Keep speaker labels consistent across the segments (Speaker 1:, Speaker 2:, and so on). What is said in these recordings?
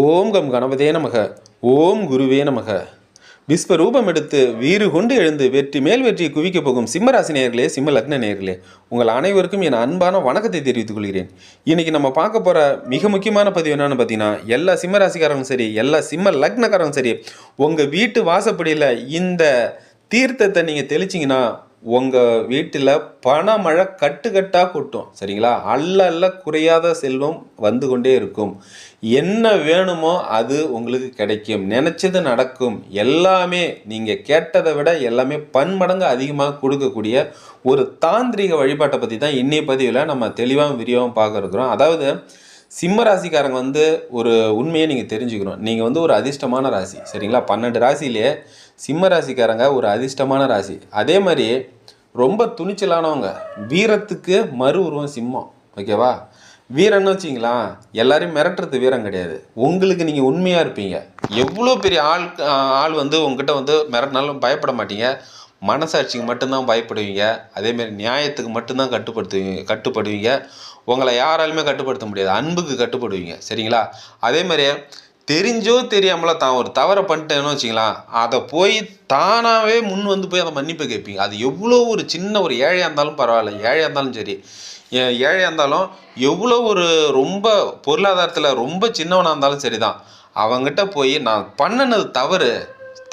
Speaker 1: ஓம் come கணபதே நமக ஓம் குருவே நமக. விஸ்வரூபம் எடுத்து வீறு கொண்டு எழுந்து வெற்றி மேல் வெற்றி குவிக்கப் போகும் சிம்மராசி நேர்களே சிம்ம லக்ன நேயர்களே உங்கள் அனைவருக்கும் என் அன்பான வணக்கத்தை தெரிவித்துக் கொள்கிறேன். இன்னைக்கு நம்ம பார்க்க போகிற மிக முக்கியமான பதிவு என்னன்னு பார்த்தீங்கன்னா எல்லா சிம்மராசிக்காரங்களும் சரி எல்லா சிம்ம லக்னக்காரங்களும் சரி உங்கள் வீட்டு வாசப்படியில் இந்த தீர்த்தத்தை நீங்கள் தெளிச்சிங்கன்னா உங்கள் வீட்டில் பணமழை கட்டுக்கட்டாக கொட்டும் சரிங்களா? அல்ல அல்ல குறையாத செல்வம் வந்து கொண்டே இருக்கும். என்ன வேணுமோ அது உங்களுக்கு கிடைக்கும். நினச்சது நடக்கும். எல்லாமே நீங்கள் கேட்டதை விட எல்லாமே பன்மடங்கு அதிகமாக கொடுக்கக்கூடிய ஒரு தாந்திரிக வழிபாட்டை பற்றி தான் இன்னைய பதிவில் நம்ம தெளிவாக விரிவாகவும் பார்க்க இருக்கிறோம். அதாவது சிம்ம ராசிக்காரங்க வந்து ஒரு உண்மையை நீங்கள் தெரிஞ்சுக்கணும். நீங்கள் வந்து ஒரு அதிர்ஷ்டமான ராசி சரிங்களா? பன்னெண்டு ராசியிலே சிம்ம ராசிக்காரங்க ஒரு அதிர்ஷ்டமான ராசி. அதே மாதிரி ரொம்ப துணிச்சலானவங்க. வீரத்துக்கு மறு உருவம் சிம்மம். ஓகேவா வீரன்னு வச்சிங்களா எல்லாரையும் மிரட்டுறது வீரம் கிடையாது. உங்களுக்கு நீங்கள் உண்மையாக இருப்பீங்க. எவ்வளோ பெரிய ஆள் ஆள் வந்து உங்ககிட்ட வந்து மிரட்டினாலும் பயப்பட மாட்டீங்க. மனசாட்சிக்கு மட்டும்தான் பயப்படுவீங்க. அதேமாரி நியாயத்துக்கு மட்டும்தான் கட்டுப்படுத்துவீங்க கட்டுப்படுவீங்க. உங்களை யாராலுமே கட்டுப்படுத்த முடியாது. அன்புக்கு கட்டுப்படுவீங்க. சரிங்களா? அதேமாதிரி தெரிஞ்சோ தெரியாமலோ தான் ஒரு தவறை பண்ணிட்டேன்னு வச்சுக்கலாம். அதை போய் தானாகவே முன் வந்து போய் அதை மன்னிப்பு கேட்பீங்க. அது எவ்வளோ ஒரு சின்ன ஒரு ஏழையாக இருந்தாலும் பரவாயில்ல. ஏழையாக இருந்தாலும் சரி. ஏழையாக இருந்தாலும் எவ்வளோ ஒரு ரொம்ப பொருளாதாரத்தில் ரொம்ப சின்னவனாக இருந்தாலும் சரி தான் அவங்ககிட்ட போய் நான் பண்ணினது தவறு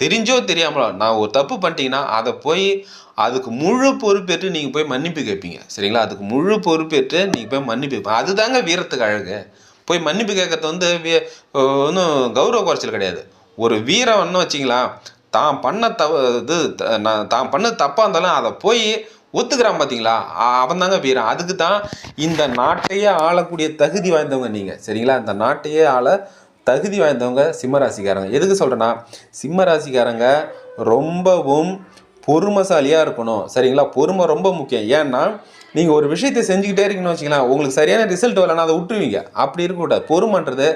Speaker 1: தெரிஞ்சோ தெரியாமலோ நான் ஒரு தப்பு பண்ணிட்டீங்கன்னா அதை போய் அதுக்கு முழு பொறுப்பேற்று நீங்கள் போய் மன்னிப்பு கேட்பீங்க. சரிங்களா? அதுக்கு முழு பொறுப்பேற்று நீங்கள் போய் மன்னிப்பு அதுதாங்க வீரத்துக்கு அழகு. போய் மன்னிப்பு கேட்கறது வந்து ஒன்றும் கௌரவ குறைச்சல் கிடையாது. ஒரு வீரம்னு வச்சிங்களா தான் பண்ண தவ இது நான் தான் பண்ண தப்பாக இருந்தாலும் அதை போய் ஒத்துக்கிறான் பார்த்தீங்களா அவன் தாங்க வீரன். அதுக்கு தான் இந்த நாட்டையே ஆளக்கூடிய தகுதி வாய்ந்தவங்க நீங்கள் சரிங்களா? இந்த நாட்டையே ஆள தகுதி வாய்ந்தவங்க சிம்மராசிக்காரங்க. எதுக்கு சொல்கிறேன்னா சிம்மராசிக்காரங்க ரொம்பவும் பொறுமைசாலியாக இருக்கணும். சரிங்களா? பொறுமை ரொம்ப முக்கியம். ஏன்னா நீங்கள் ஒரு விஷயத்தை செஞ்சுக்கிட்டே இருக்கீங்கன்னு வச்சுக்கலாம் உங்களுக்கு சரியான ரிசல்ட் வரலன்னா அதை விட்டுருவீங்க. அப்படி இருக்கக்கூடாது. பொறுமன்றது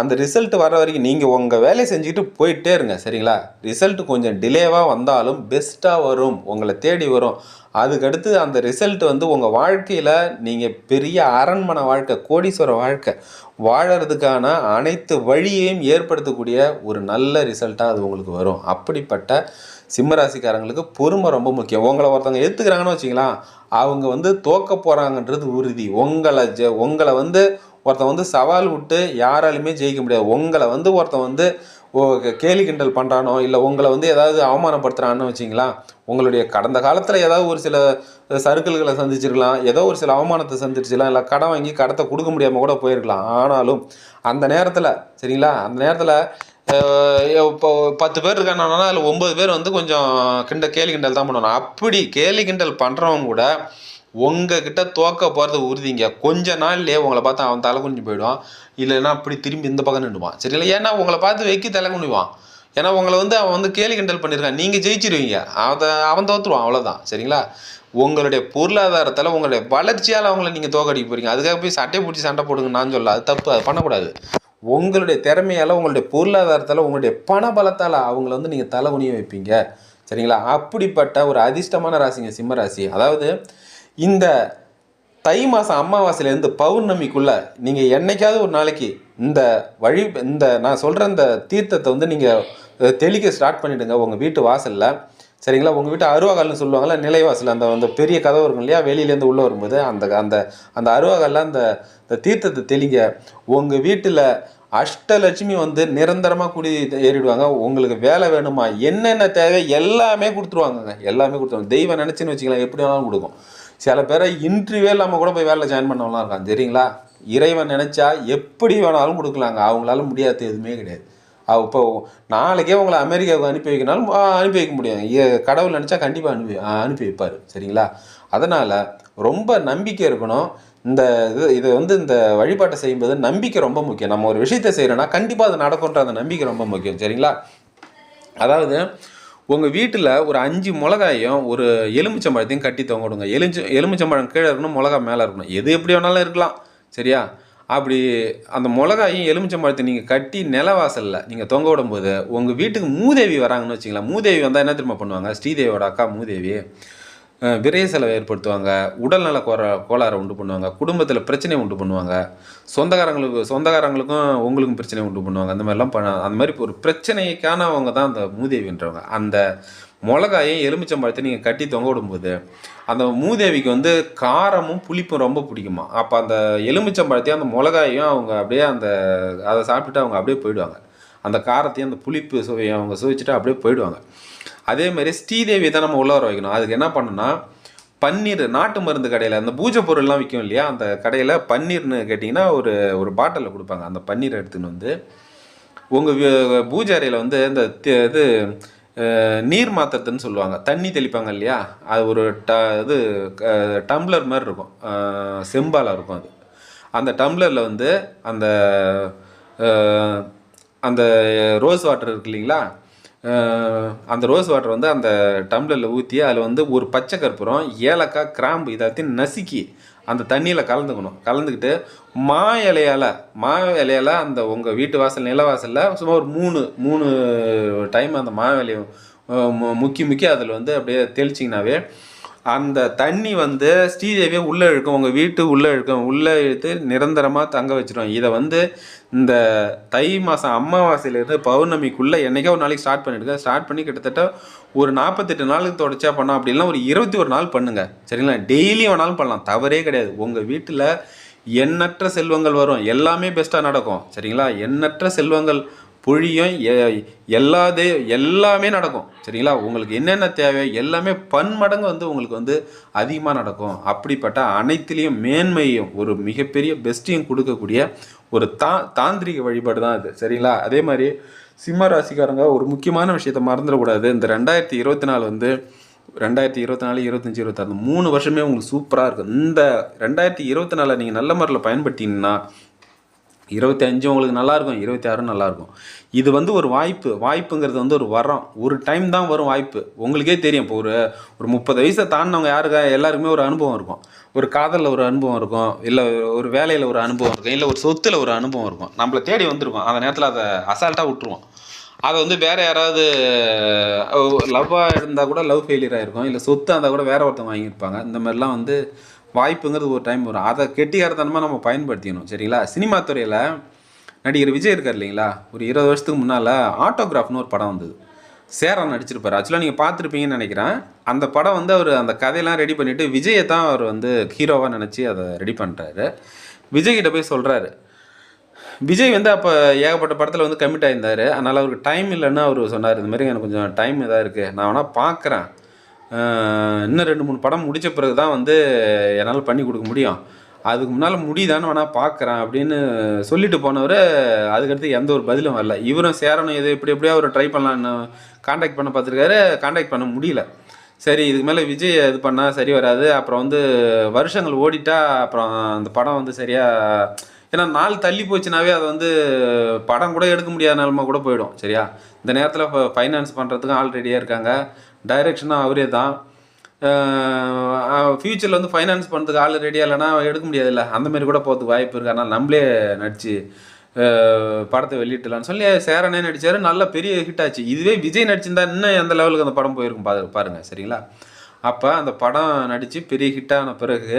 Speaker 1: அந்த ரிசல்ட் வர வரைக்கும் நீங்கள் உங்கள் வேலையை செஞ்சுக்கிட்டு போயிட்டே இருங்க சரிங்களா? ரிசல்ட் கொஞ்சம் டிலேவாக வந்தாலும் பெஸ்ட்டாக வரும். உங்களை தேடி வரும். அதுக்கடுத்து அந்த ரிசல்ட் வந்து உங்கள் வாழ்க்கையில் நீங்கள் பெரிய அரண்மனை வாழ்க்கை கோடீஸ்வர வாழ்க்கை வாழறதுக்கான அனைத்து வழியையும் ஏற்படுத்தக்கூடிய ஒரு நல்ல ரிசல்ட்டாக அது உங்களுக்கு வரும். அப்படிப்பட்ட சிம்மராசிக்காரங்களுக்கு பொறுமை ரொம்ப முக்கியம். உங்களை ஒருத்தவங்க எடுத்துக்கிறாங்கன்னு வச்சிங்களா அவங்க வந்து தோக்க போகிறாங்கன்றது உறுதி. உங்களை ஜெ உங்களை வந்து ஒருத்தன் வந்து சவால் விட்டு யாராலுமே ஜெயிக்க முடியாது. உங்களை வந்து ஒருத்தன் வந்து ஓ கேலி கிண்டல் பண்ணுறானோ இல்லை உங்களை வந்து ஏதாவது அவமானப்படுத்துகிறான்னு வச்சிங்களா உங்களுடைய கடந்த காலத்தில் ஏதாவது ஒரு சில சருக்கல்களை சந்திச்சிருக்கலாம் ஏதோ ஒரு சில அவமானத்தை சந்திச்சிடலாம் இல்லை கடன் வாங்கி கடத்தை கொடுக்க முடியாமல் கூட போயிருக்கலாம். ஆனாலும் அந்த நேரத்தில் சரிங்களா? அந்த நேரத்தில் இப்போ பத்து பேர் இருக்காங்கன்னா அதில் ஒம்பது பேர் வந்து கொஞ்சம் கிண்ட கேலி கிண்டல் தான் பண்ணணும் அப்படி கேலி கிண்டல் பண்ணுறவங்க கூட உங்ககிட்ட தோக்க போகிறது உறுதிங்க. கொஞ்ச நாள்லேயே உங்களை பார்த்து அவன் தலை குனிஞ்சு போயிடுவான். இல்லைன்னா அப்படி திரும்பி இந்த பக்கம் நின்றுவான் சரிங்களா ஏன்னா உங்களை பார்த்து வைக்கி தலை குனிவான். ஏன்னா உங்களை வந்து அவன் வந்து கேலி கிண்டல் பண்ணியிருக்கான். நீங்கள் ஜெயிச்சிருவீங்க. அதை அவன் தோற்றுருவான் அவ்வளோதான் சரிங்களா? உங்களுடைய பொருளாதாரத்தில் உங்களுடைய வளர்ச்சியால் அவங்கள நீங்கள் தோக்கடிக்க போறீங்க. அதுக்காக போய் சட்டை பிடிச்சி சண்டை போடுங்க நான் சொல்ல அது தப்பு. அது பண்ணக்கூடாது. உங்களுடைய திறமையால் உங்களுடைய பொருளாதாரத்தால் உங்களுடைய பண பலத்தால் அவங்கள வந்து நீங்கள் தலை குனிய வைப்பீங்க. சரிங்களா? அப்படிப்பட்ட ஒரு அதிர்ஷ்டமான ராசிங்க சிம்ம ராசி. அதாவது இந்த தை மாதம் அமாவாசையிலேருந்து பௌர்ணமிக்குள்ளே நீங்கள் என்னைக்காவது ஒரு நாளைக்கு இந்த வழி இந்த நான் சொல்கிற இந்த தீர்த்தத்தை வந்து நீங்கள் தெளிக்க ஸ்டார்ட் பண்ணிவிடுங்க உங்கள் வீட்டு வாசலில். சரிங்களா? உங்கள் வீட்டு அருவாகல்னு சொல்லுவாங்கள்ல நிலைவாசல். அந்த அந்த பெரிய கதவு இருக்கும் இல்லையா? வெளியிலேருந்து உள்ளே வரும்போது அந்த அந்த அந்த அருவாகல்ல அந்த இந்த தீர்த்தத்தை தெளிங்க. உங்கள் வீட்டில் அஷ்டலட்சுமி வந்து நிரந்தரமாக குடி ஏறிடுவாங்க. உங்களுக்கு வேலை வேணுமா என்னென்ன தேவை எல்லாமே கொடுத்துருவாங்கங்க எல்லாமே கொடுத்துருவாங்க. தெய்வம் நினச்சின்னு வச்சுக்கலாம் எப்படி வேணாலும் கொடுக்கும். சில பேரை இன்டர்வியூவே இல்லாமல் கூட போய் வேலையில் ஜாயின் பண்ணவெல்லாம் இருக்காங்க. சரிங்களா இறைவன் நினச்சா எப்படி வேணாலும் கொடுக்கலாங்க. அவங்களால முடியாது எதுவுமே கிடையாது. அவ இப்போ நாளைக்கே உங்களை அமெரிக்காவுக்கு அனுப்பி வைக்கனாலும் அனுப்பி வைக்க முடியும் ஏ- கடவுள் நினச்சா கண்டிப்பாக அனுப்பி அனுப்பி வைப்பார். சரிங்களா? அதனால் ரொம்ப நம்பிக்கை இருக்கணும். இந்த இது இது வந்து இந்த வழிபாட்டை செய்யும்போது நம்பிக்கை ரொம்ப முக்கியம். நம்ம ஒரு விஷயத்தை செய்கிறோன்னா கண்டிப்பாக அது நடக்கும்ன்ற அந்த நம்பிக்கை ரொம்ப முக்கியம் சரிங்களா? அதாவது உங்கள் வீட்டில் ஒரு அஞ்சு மிளகாயும் ஒரு எலுமிச்சம்பழத்தையும் கட்டி தொங்க விடுங்க எலுமிச்ச எலுமிச்சம்பழம் கீழே இருக்கணும் மிளகா மேலே இருக்கணும். எது எப்படி வேணாலும் இருக்கலாம் சரியா? அப்படி அந்த மிளகாயும் எலுமிச்சம்பழத்தை நீங்கள் கட்டி நிலவாசலில் நீங்கள் தொங்க விடும்போது உங்கள் வீட்டுக்கு மூதேவி வராங்கன்னு வச்சிங்களா மூதேவி வந்தால் என்ன திரும்ப பண்ணுவாங்க? ஸ்ரீதேவியோட அக்கா மூதேவி விரய செலவை ஏற்படுத்துவாங்க உடல்நல கோர கோளாறை உண்டு பண்ணுவாங்க குடும்பத்தில் பிரச்சனை உண்டு பண்ணுவாங்க சொந்தக்காரங்களுக்கு சொந்தக்காரங்களுக்கும் உங்களுக்கும் பிரச்சனை உண்டு பண்ணுவாங்க அந்த மாதிரிலாம் பண்ண அந்த மாதிரி ஒரு பிரச்சனைக்கானவங்க தான் அந்த மூதேவின்றவங்க. அந்த மிளகாயும் எலுமிச்சம்பழத்தை நீங்கள் கட்டி தொங்க விடும்போது அந்த மூதேவிக்கு வந்து காரமும் புளிப்பும் ரொம்ப பிடிக்குமா? அப்போ அந்த எலுமிச்சம்பழத்தையும் அந்த மிளகாயையும் அவங்க அப்படியே அந்த அதை சாப்பிட்டுட்டு அவங்க அப்படியே போயிடுவாங்க. அந்த காரத்தையும் அந்த புளிப்பு சுவையும் அவங்க சுவைச்சிட்டு அப்படியே போயிடுவாங்க. அதே மாதிரி ஸ்ரீதேவி தான் நம்ம உள்ள வர வைக்கணும். அதுக்கு என்ன பண்ணணும்னா பன்னீர் நாட்டு மருந்து கடையில் அந்த பூஜை பொருள்லாம் விற்கும் இல்லையா? அந்த கடையில் பன்னீர்னு கேட்டிங்கன்னா ஒரு ஒரு பாட்டிலில் கொடுப்பாங்க. அந்த பன்னீரை எடுத்துன்னு வந்து உங்கள் பூஜை அறையில் வந்து இந்த இது நீர் மாத்திரத்துன்னு சொல்லுவாங்க. தண்ணி தெளிப்பாங்க இல்லையா? அது ஒரு ட இது க- டம்ளர் மாதிரி இருக்கும். செம்பாலாக இருக்கும் அது. அந்த டம்ளரில் வந்து அந்த அந்த ரோஸ் வாட்டர் இருக்கு இல்லைங்களா? அந்த ரோஸ் வாட்டர் வந்து அந்த டம்ளரில் ஊற்றி அதில் வந்து ஒரு பச்சை கற்பூரம் ஏலக்காய் கிராம்பு இதாத்தையும் நசுக்கி அந்த தண்ணியில் கலந்துக்கணும். கலந்துக்கிட்டு மா இலையால் மா இலையால் அந்த உங்கள் வீட்டு வாசல் நில வாசலில் சும்மா ஒரு மூணு மூணு டைம் அந்த மா இலையை மு- முக்கி முக்கி அதில் வந்து அப்படியே தெளிச்சிங்கனாவே அந்த தண்ணி வந்து ஸ்ரீதேவியை உள்ளே இழுக்கும் உங்கள் வீட்டு உள்ளே இழுக்கும் உள்ளே இழுத்து நிரந்தரமாக தங்க வச்சிடும் இதை வந்து இந்த தை மாதம் அமாவாசையிலேருந்து பௌர்ணமிக்குள்ளே என்னைக்கோ ஒரு நாளைக்கு ஸ்டார்ட் பண்ணிடுங்க. ஸ்டார்ட் பண்ணி கிட்டத்தட்ட ஒரு நாற்பத்தெட்டு நாளுக்கு தொடச்சா பண்ணோம் அப்படின்னா ஒரு இருபத்தி ஒரு நாள் பண்ணுங்கள் சரிங்களா? டெய்லி வேணாலும் பண்ணலாம். தவறே கிடையாது. உங்கள் வீட்டில் எண்ணற்ற செல்வங்கள் வரும். எல்லாமே பெஸ்ட்டாக நடக்கும். சரிங்களா? எண்ணற்ற செல்வங்கள் பொழியும் எ- எல்லாதே எல்லாமே நடக்கும். சரிங்களா? உங்களுக்கு என்னென்ன தேவை? எல்லாமே பன்மடங்கு வந்து உங்களுக்கு வந்து அதிகமாக நடக்கும். அப்படிப்பட்ட அனைத்துலேயும் மேன்மையும் ஒரு மிகப்பெரிய பெஸ்ட்டையும் கொடுக்கக்கூடிய ஒரு தா தாந்திரிக வழிபாடு தான் அது. சரிங்களா? அதே மாதிரி சிம்ம ராசிக்காரங்க ஒரு முக்கியமான விஷயத்த மறந்துடக்கூடாது. இந்த ரெண்டாயிரத்தி இருபத்தி நாலு வந்து ரெண்டாயிரத்தி இருபத்தி நாலு இருபத்தஞ்சி இருபத்தாறு மூணு வருஷமே உங்களுக்கு சூப்பராக இருக்கும். இந்த ரெண்டாயிரத்தி இருபத்தி நாலில் நீங்கள் நல்ல முறையில் பயன்படுத்திங்கன்னா இருபத்தி அஞ்சு உங்களுக்கு நல்லாயிருக்கும் இருபத்தி ஆறும் நல்லாயிருக்கும். இது வந்து ஒரு வாய்ப்பு வாய்ப்புங்கிறது வந்து ஒரு வரம். ஒரு டைம் தான் வரும் வாய்ப்பு. உங்களுக்கே தெரியும். இப்போ ஒரு ஒரு முப்பது வயசை தாண்டினவங்க யாருக்கா? எல்லாருக்குமே ஒரு அனுபவம் இருக்கும். ஒரு காதலில் ஒரு அனுபவம் இருக்கும். இல்லை ஒரு வேலையில் ஒரு அனுபவம் இருக்கும். இல்லை ஒரு சொத்தில் ஒரு அனுபவம் இருக்கும். நம்மளை தேடி வந்திருக்கும். அந்த நேரத்தில் அதை அசால்ட்டாக விட்டுருவோம். அதை வந்து வேற யாராவது லவ்வாக இருந்தால் கூட லவ் ஃபெயிலியர் ஆகிருக்கும் இல்லை சொத்து இருந்தால் கூட வேற ஒருத்தன் வாங்கியிருப்பாங்க. இந்த மாதிரிலாம் வந்து வாய்ப்புங்கிறது ஒரு டைம் வரும். அதை கெட்டிகாரத்தனமாக நம்ம பயன்படுத்திக்கணும் சரிங்களா? சினிமா துறையில் நடிகர் விஜய் இருக்கார் இல்லைங்களா? ஒரு இருபது வருஷத்துக்கு முன்னால் ஆட்டோகிராஃப்னு ஒரு படம் வந்தது. சேரன் நடிச்சிருப்பார். ஆக்சுவலாக நீங்கள் பார்த்துருப்பீங்கன்னு நினைக்கிறேன். அந்த படம் வந்து அவர் அந்த கதையெல்லாம் ரெடி பண்ணிவிட்டு விஜயை தான் அவர் வந்து ஹீரோவாக நினச்சி அதை ரெடி பண்ணுறாரு விஜய்கிட்ட போய் சொல்கிறாரு விஜய் வந்து அப்போ ஏகப்பட்ட படத்தில் வந்து கமிட் ஆயிருந்தார். அதனால் அவருக்கு டைம் இல்லைன்னு அவர் சொன்னார். இந்த மாதிரி எனக்கு கொஞ்சம் டைம் இதாக இருக்குது நான் வேணால் பார்க்குறேன். இன்னும் ரெண்டு மூணு படம் முடித்த பிறகு தான் வந்து என்னால் பண்ணி கொடுக்க முடியும். அதுக்கு முன்னால் முடியுதான்னு வேணால் பார்க்குறேன் அப்படின்னு சொல்லிட்டு போனவர் அதுக்கடுத்து எந்த ஒரு பதிலும் வரல. இவரும் சேரணும் எது எப்படி எப்படியோ அவர் ட்ரை பண்ணலான்னு காண்டாக்ட் பண்ண பார்த்துருக்காரு. காண்டாக்ட் பண்ண முடியல. சரி இதுக்கு மேலே விஜய் இது பண்ணால் சரி வராது. அப்புறம் வந்து வருஷங்கள் ஓடிட்டா அப்புறம் அந்த படம் வந்து சரியாக ஏன்னா நாள் தள்ளி போச்சுனாவே அது வந்து படம் கூட எடுக்க முடியாத நிலமை கூட போயிடும் சரியா? இந்த நேரத்தில் இப்போ ஃபைனான்ஸ் பண்ணுறதுக்கும் ஆள் ரெடியாக இருக்காங்க. டைரக்ஷனும் அவரே தான். ஃப்யூச்சரில் வந்து ஃபைனான்ஸ் பண்ணுறதுக்கு ஆள் ரெடியாக இல்லைனா எடுக்க முடியாதுல்ல. இல்லை அந்தமாரி கூட போகிறதுக்கு வாய்ப்பு இருக்குது ஆனால் நம்மளே நடித்து படத்தை வெளியிட்டலான்னு சொல்லி சேரனே நடித்தார் நல்ல பெரிய ஹிட் ஆச்சு. இதுவே விஜய் நடிச்சிருந்தா இன்னும் எந்த லெவலுக்கு அந்த படம் போயிருக்கும் பாரு பாருங்கள் சரிங்களா? அப்போ அந்த படம் நடித்து பெரிய ஹிட்டான பிறகு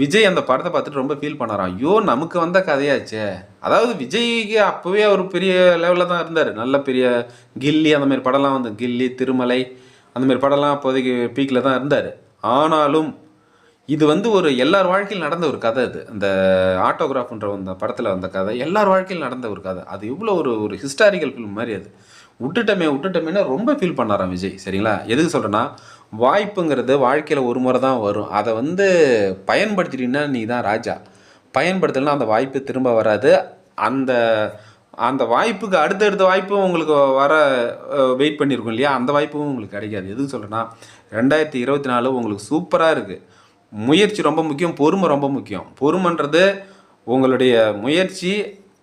Speaker 1: விஜய் அந்த படத்தை பார்த்துட்டு ரொம்ப ஃபீல் பண்ணாராம். ஐயோ நமக்கு வந்த கதையாச்சே. அதாவது விஜய்க்கு அப்போவே அவர் பெரிய லெவலில் தான் இருந்தார். நல்ல பெரிய கில்லி அந்த மாதிரி படம்லாம் வந்து கில்லி திருமலை அந்த மாதிரி படம்லாம் அப்போதைக்கு பீக்கில் தான் இருந்தார். ஆனாலும் இது வந்து ஒரு எல்லார் வாழ்க்கையில் நடந்த ஒரு கதை அது. அந்த ஆட்டோகிராஃப்ன்ற அந்த படத்தில் வந்த கதை எல்லார் வாழ்க்கையில் நடந்த ஒரு கதை. அது இவ்வளோ ஒரு ஒரு ஹிஸ்டாரிக்கல் ஃபிலிம் மாதிரி அது. விட்டுட்டமே விட்டுட்டமேன்னு ரொம்ப ஃபீல் பண்ணாராம் விஜய் சரிங்களா? எதுக்கு சொல்கிறேன்னா வாய்ப்புங்கிறது வாழ்க்கையில் ஒரு முறை தான் வரும். அதை வந்து பயன்படுத்திட்டீங்கன்னா நீ தான் ராஜா. பயன்படுத்தலைன்னா அந்த வாய்ப்பு திரும்ப வராது. அந்த அந்த வாய்ப்புக்கு அடுத்தடுத்த வாய்ப்பும் உங்களுக்கு வர வெயிட் பண்ணியிருக்கோம் இல்லையா? அந்த வாய்ப்பும் உங்களுக்கு கிடைக்காது. எதுக்கு சொல்கிறேன்னா ரெண்டாயிரத்தி இருபத்தி நாலு உங்களுக்கு சூப்பராக இருக்குது முயற்சி ரொம்ப முக்கியம் பொறுமை ரொம்ப முக்கியம். பொறுமைன்றது உங்களுடைய முயற்சி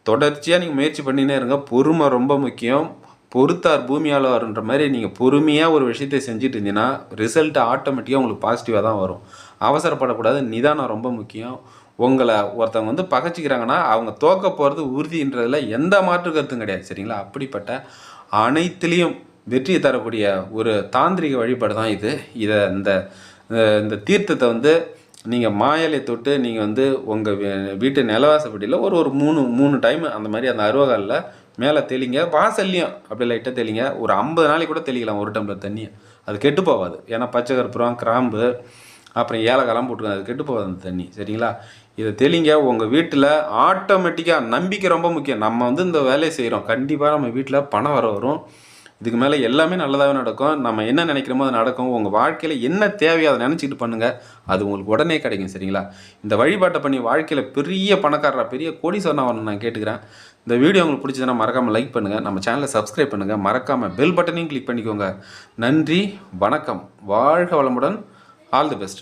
Speaker 1: தொடர்ச்சியாக நீங்கள் முயற்சி பண்ணினே இருங்க. பொறுமை ரொம்ப முக்கியம். பொறுத்தார் பூமியாளர்ன்ற மாதிரி நீங்கள் பொறுமையாக ஒரு விஷயத்தை செஞ்சுட்டு இருந்தீங்கன்னா ரிசல்ட் ஆட்டோமேட்டிக்காக உங்களுக்கு பாசிட்டிவாக தான் வரும். அவசரப்படக்கூடாது நிதானம் ரொம்ப முக்கியம். உங்களை ஒருத்தவங்க வந்து பகைச்சிக்கிறாங்கன்னா அவங்க தோக்க போகிறது உறுதின்றதில் எந்த மாற்று கருத்தும் கிடையாது சரிங்களா? அப்படிப்பட்ட அனைத்துலேயும் வெற்றியை தரக்கூடிய ஒரு தாந்திரிக வழிபாடு தான் இது. இதை இந்த இந்த- தீர்த்தத்தை வந்து நீங்கள் மாயலை தொட்டு நீங்கள் வந்து உங்கள் வீட்டு நிலவாசப்படியில் ஒரு ஒரு மூணு மூணு டைம் அந்த மாதிரி அந்த அருவகாலில் மேலே தெளிங்க வாசல்லையும் அப்படி லைட்டாக தெளிங்க. ஒரு ஐம்பது நாளைக்கு கூட தெளிக்கலாம் ஒரு டம்ளர் தண்ணியை. அது கெட்டு போகாது. ஏன்னா பச்சை கற்பூரம் கிராம்பு அப்புறம் ஏலக்காலாம் போட்டுக்கோங்க அது கெட்டு போகாது அந்த தண்ணி. சரிங்களா? இதை தெளிங்க. உங்கள் வீட்டில் ஆட்டோமேட்டிக்காக நம்பிக்கை ரொம்ப முக்கியம். நம்ம வந்து இந்த வேலையை செய்கிறோம் கண்டிப்பாக நம்ம வீட்டில் பணம் வர வரும். இதுக்கு மேலே எல்லாமே நல்லதாகவே நடக்கும். நம்ம என்ன நினைக்கிறோமோ அது நடக்கும். உங்கள் வாழ்க்கையில் என்ன தேவையோ அதை நினச்சிட்டு பண்ணுங்கள் அது உங்களுக்கு உடனே கிடைக்கும் சரிங்களா? இந்த வழிபாட்டை பண்ணி வாழ்க்கையில் பெரிய பணக்காரரா பெரிய கோடீஸ்வரனா வரணும் நான் கேட்டுக்கிறேன். இந்த வீடியோ உங்களுக்கு பிடிச்சதுன்னா மறக்காமல் லைக் பண்ணுங்கள் நம்ம சேனலை சப்ஸ்கிரைப் பண்ணுங்கள் மறக்காமல் பெல் பட்டனையும் கிளிக் பண்ணிக்கோங்க. நன்றி வணக்கம். வாழ்க வளமுடன். All the best